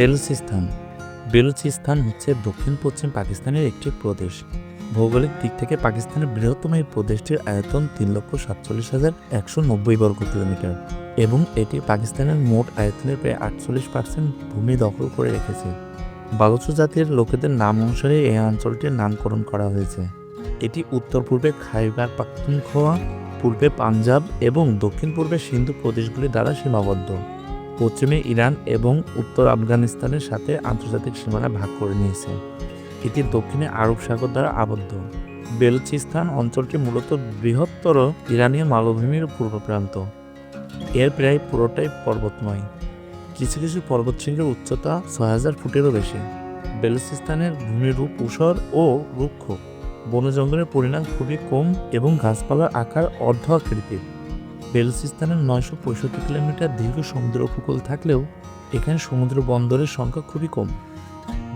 বেলুচিস্তান। বেলুচিস্তান হচ্ছে দক্ষিণ পশ্চিম পাকিস্তানের একটি প্রদেশ। ভৌগোলিক দিক থেকে পাকিস্তানের বৃহত্তম এই প্রদেশটির আয়তন তিন লক্ষ সাতচল্লিশ হাজার একশো নব্বই বর্গ কিলোমিটার এবং এটি পাকিস্তানের মোট আয়তনের প্রায় আটচল্লিশ পার্সেন্ট ভূমি দখল করে রেখেছে। বালুচ জাতির লোকেদের নাম অনুসারে এই অঞ্চলটির নামকরণ করা হয়েছে। এটি উত্তর পূর্বে খাইবার পাখতুনখোয়া, পূর্বে পাঞ্জাব এবং দক্ষিণ পূর্বে সিন্ধু প্রদেশগুলি দ্বারা সীমাবদ্ধ। পশ্চিমে ইরান এবং উত্তর আফগানিস্তানের সাথে আন্তর্জাতিক সীমানা ভাগ করে নিয়েছে। এটি দক্ষিণে আরব সাগর দ্বারা আবদ্ধ। বেলুচিস্তান অঞ্চলটি মূলত বৃহত্তর ইরানীয় মালভূমির পূর্ব প্রান্ত এর প্রায় পুরোটাই পর্বতময়। কিছু কিছু পর্বতশৃঙ্গের উচ্চতা ছয় হাজার ফুটেরও বেশি। বেলুচিস্তানের ভূমিরূপ ঊষর ও রুক্ষ। বন জঙ্গলের পরিমাণ খুবই কম এবং গাছপালার আকার অর্ধ আকৃতির। বেলুচিস্তানের নয়শো পঁয়ষট্টি কিলোমিটার দীর্ঘ সমুদ্র উপকূল থাকলেও এখানে সমুদ্র বন্দরের সংখ্যা খুবই কম।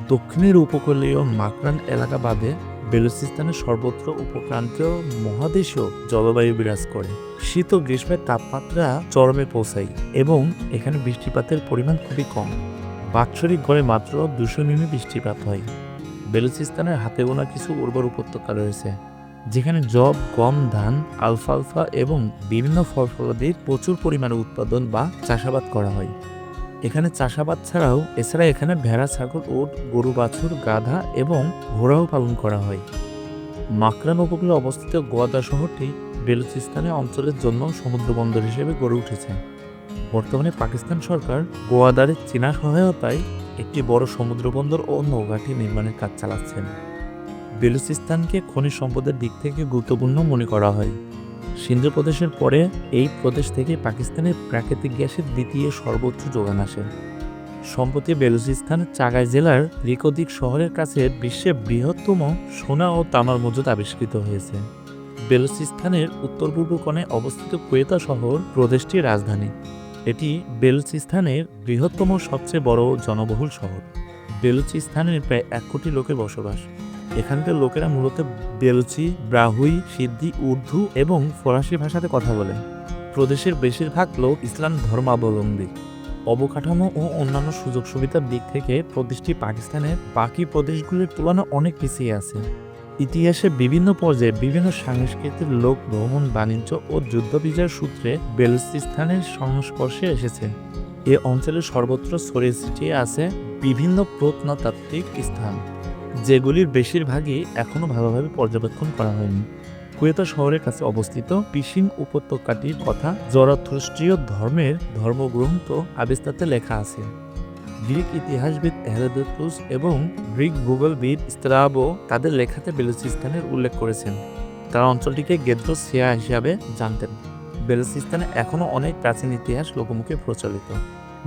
দক্ষিণের উপকূলীয় মাকরান এলাকা বাদে বেলুচিস্তানের সর্বত্র উপক্রান্তীয় মহাদেশীয় জলবায়ু বিরাজ করে। শীত ও গ্রীষ্মের তাপমাত্রা চরমে পৌঁছায় এবং এখানে বৃষ্টিপাতের পরিমাণ খুবই কম। বাৎসরিক গড়ে মাত্র দুশো মিমি বৃষ্টিপাত হয়। বেলুচিস্তানের হাতে গোনা কিছু উর্বর উপত্যকা রয়েছে। যেখানে জব গম, ধান, আলফালফা এবং বিভিন্ন ফল ফলাদির প্রচুর পরিমাণে উৎপাদন বা চাষাবাদ করা হয়। এখানে চাষাবাদ ছাড়াও এছাড়া এখানে ভেড়া, ছাগল, ওট, গরু, বাছুর, গাধা এবং ঘোড়াও পালন করা হয়। মাকরান উপকূলে অবস্থিত গোয়াদা শহরটি বেলুচিস্তানে অঞ্চলের জন্য সমুদ্র বন্দর হিসেবে গড়ে উঠেছে। বর্তমানে পাকিস্তান সরকার গোয়াদারের চীনা সহায়তায় একটি বড় সমুদ্র বন্দর ও নৌঘাটি নির্মাণের কাজ চালাচ্ছেন। বেলুচিস্তানকে খনিজ সম্পদের দিক থেকে গুরুত্বপূর্ণ মনে করা হয়। সিন্ধু প্রদেশের পরে এই প্রদেশ থেকে পাকিস্তানের প্রাকৃতিক গ্যাসের দ্বিতীয় সর্বোচ্চ যোগান আসে। সম্প্রতি বেলুচিস্তান চাগাই জেলার রিকোদিক শহরের কাছে বিশ্বের বৃহত্তম সোনা ও তামার মজুদ আবিষ্কৃত হয়েছে। বেলুচিস্তানের উত্তর পূর্ব কোণে অবস্থিত কুয়েতা শহর প্রদেশটির রাজধানী। এটি বেলুচিস্তানের বৃহত্তম সবচেয়ে বড় জনবহুল শহর। বেলুচিস্তানের প্রায় এক কোটি লোকের বসবাস। এখানকার লোকেরা মূলত বেলুচি, ব্রাহুই, সিদ্ধি, উর্দু এবং ফরাসি ভাষাতে কথা বলে প্রদেশের বেশিরভাগ লোক ইসলাম ধর্মাবলম্বী। অবকাঠামো ও অন্যান্য সুযোগ সুবিধার দিক থেকে প্রদেশটি পাকিস্তানের বাকি প্রদেশগুলির তুলনায় অনেক পিছিয়ে আছে। ইতিহাসে বিভিন্ন পর্যায়ে বিভিন্ন সাংস্কৃতিক লোক ভ্রমণ, বাণিজ্য ও যুদ্ধ বিজয়ের সূত্রে বেলুচিস্তানের সংস্পর্শে এসেছে। এ অঞ্চলের সর্বত্র ছড়িয়ে ছিটিয়ে আছে বিভিন্ন প্রত্নতাত্ত্বিক স্থান। যেগুলির বেশিরভাগই এখনও ভালোভাবে পর্যবেক্ষণ করা হয়নি। কুয়েতা শহরের কাছে অবস্থিত পিসিং উপত্যকাটির কথা জরাথ্রস্ট্রীয় ধর্মের ধর্মগ্রন্থ আবিস্তাতে লেখা আছে। গ্রিক ইতিহাসবিদ হেরোদোতুস এবং গ্রিক ভূগোলবিদ স্ত্রাবো তাদের লেখাতে বেলুচিস্তানের উল্লেখ করেছেন। তারা অঞ্চলটিকে গেদ্র গেদ্রোসিয়া হিসাবে জানতেন। বেলুচিস্তানে এখনও অনেক প্রাচীন ইতিহাস লোকমুখে প্রচলিত।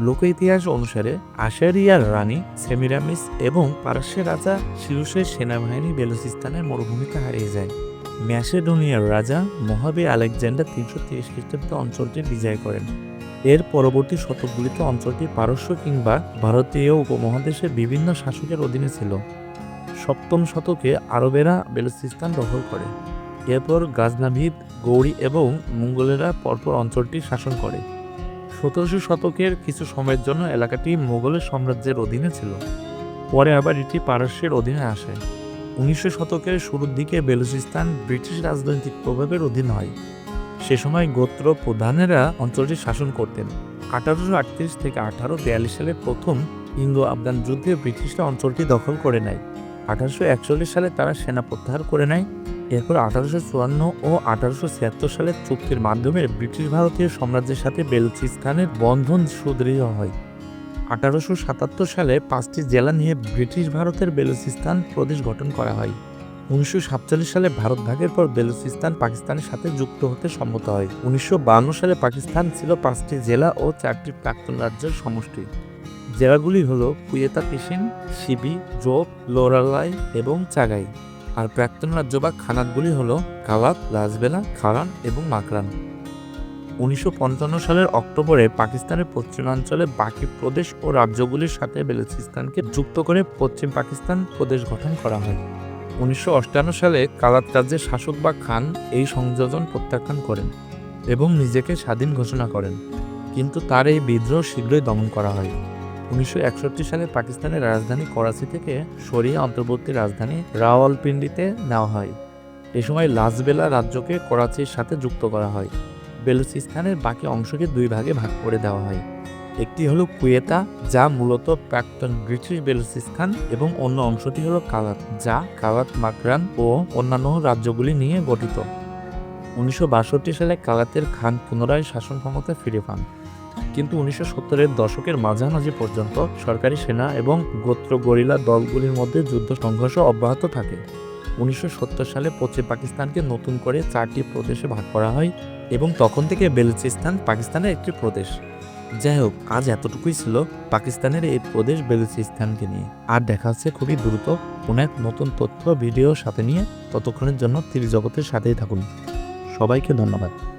লোক ইতিহাস অনুসারে আশারিয়ার রানী সেমিরামিস এবং পারস্যের রাজা শিরুষের সেনাবাহিনী বেলুচিস্তানের মরুভূমিতে হারিয়ে যায়। ম্যাসেডোনিয়ার রাজা মহাবীর আলেকজান্ডার তিনশো তিরিশ খ্রিস্টাব্দে অঞ্চলটি বিজয় করেন। এর পরবর্তী শতকগুলিতে অঞ্চলটি পারস্য কিংবা ভারতীয় উপমহাদেশের বিভিন্ন শাসকের অধীনে ছিল। সপ্তম শতকে আরবেরা বেলুচিস্তান দখল করে। এরপর গাজনাভিদ গৌড়ি এবং মঙ্গলেরা পরপর অঞ্চলটি শাসন করে। সতেরোশো শতকের কিছু সময়ের জন্য এলাকাটি মোগলের সাম্রাজ্যের অধীনে ছিল। পরে আবার এটি পারস্যের অধীনে আসে। উনিশশো শতকের শুরুর দিকে বেলুচিস্তান ব্রিটিশ রাজনৈতিক প্রভাবের অধীন হয়। সে সময় গোত্র প্রধানেরা অঞ্চলটি শাসন করতেন। আঠারোশো আটত্রিশ থেকে আঠারো বিয়াল্লিশ সালে প্রথম ইন্দো আফগান যুদ্ধে ব্রিটিশরা অঞ্চলটি দখল করে নেয়। আঠারোশো একচল্লিশ সালে তারা সেনা প্রত্যাহার করে নেয়। এরপর আঠারোশো চুয়ান্ন ও আঠারোশো ছিয়াত্তর সালের চুক্তির মাধ্যমে ব্রিটিশ ভারতীয় সাম্রাজ্যের সাথে বেলুচিস্তানের বন্ধন সুদৃঢ় হয়। আঠারোশো সাতাত্তর সালে পাঁচটি জেলা নিয়ে ব্রিটিশ ভারতের বেলুচিস্তান প্রদেশ গঠন করা হয়। উনিশশো সাতচল্লিশ সালে ভারত ভাগের পর বেলুচিস্তান পাকিস্তানের সাথে যুক্ত হতে সম্মত হয়। উনিশশো সালে পাকিস্তান ছিল পাঁচটি জেলা ও চারটি প্রাক্তন রাজ্যের সমষ্টি। জেলাগুলি হল কুয়েতা পিসিন শিবি জোপ লোরালাই এবং চাগাই। আর প্রাক্তন রাজ্য বা খানাতগুলি হল কালাত, রাজবেলা, খারান এবং মাকরান। উনিশশো পঞ্চান্ন সালের অক্টোবরে পাকিস্তানের পশ্চিমাঞ্চলে বাকি প্রদেশ ও রাজ্যগুলির সাথে বেলুচিস্তানকে যুক্ত করে পশ্চিম পাকিস্তান প্রদেশ গঠন করা হয়। উনিশশো সালে কালাত রাজ্যের শাসক বা খান এই সংযোজন প্রত্যাখ্যান করেন এবং নিজেকে স্বাধীন ঘোষণা করেন। কিন্তু তার এই বিদ্রোহ শীঘ্রই দমন করা হয়। উনিশশো একষট্টি সালে পাকিস্তানের রাজধানী করাচি থেকে সরিয়ে অন্তর্বর্তী রাজধানী রাওয়ালপিন্ডিতে নেওয়া হয়। এ সময় লাসবেলা রাজ্যকে করাচির সাথে যুক্ত করা হয়। বেলুচিস্তানের বাকি অংশকে দুই ভাগে ভাগ করে দেওয়া হয়। একটি হলো কুয়েতা, যা মূলত প্রাক্তন ব্রিটিশ বেলুচিস্তান এবং অন্য অংশটি হলো কাওয়াত যা কাওয়াত মাকরান ও অন্যান্য রাজ্যগুলি নিয়ে গঠিত। উনিশশো বাষট্টি সালে কাওয়াতের খান পুনরায় শাসন ক্ষমতা ফিরে পান। কিন্তু উনিশশো সত্তরের দশকের মাঝামাঝি পর্যন্ত সরকারি সেনা এবং গোত্র গরিলা দলগুলির মধ্যে যুদ্ধ সংঘর্ষ অব্যাহত থাকে। উনিশশো সত্তর সালে পশ্চিম পাকিস্তানকে নতুন করে চারটি প্রদেশে ভাগ করা হয় এবং তখন থেকে বেলুচিস্তান পাকিস্তানের একটি প্রদেশ। যাই হোক, আজ এতটুকুই ছিল পাকিস্তানের এই প্রদেশ বেলুচিস্তানকে নিয়ে। আর দেখা হচ্ছে খুবই দ্রুত কোনো এক নতুন তথ্য, ভিডিও সাথে নিয়ে। ততক্ষণের জন্য তীর জগতের সাথেই থাকুন। সবাইকে ধন্যবাদ।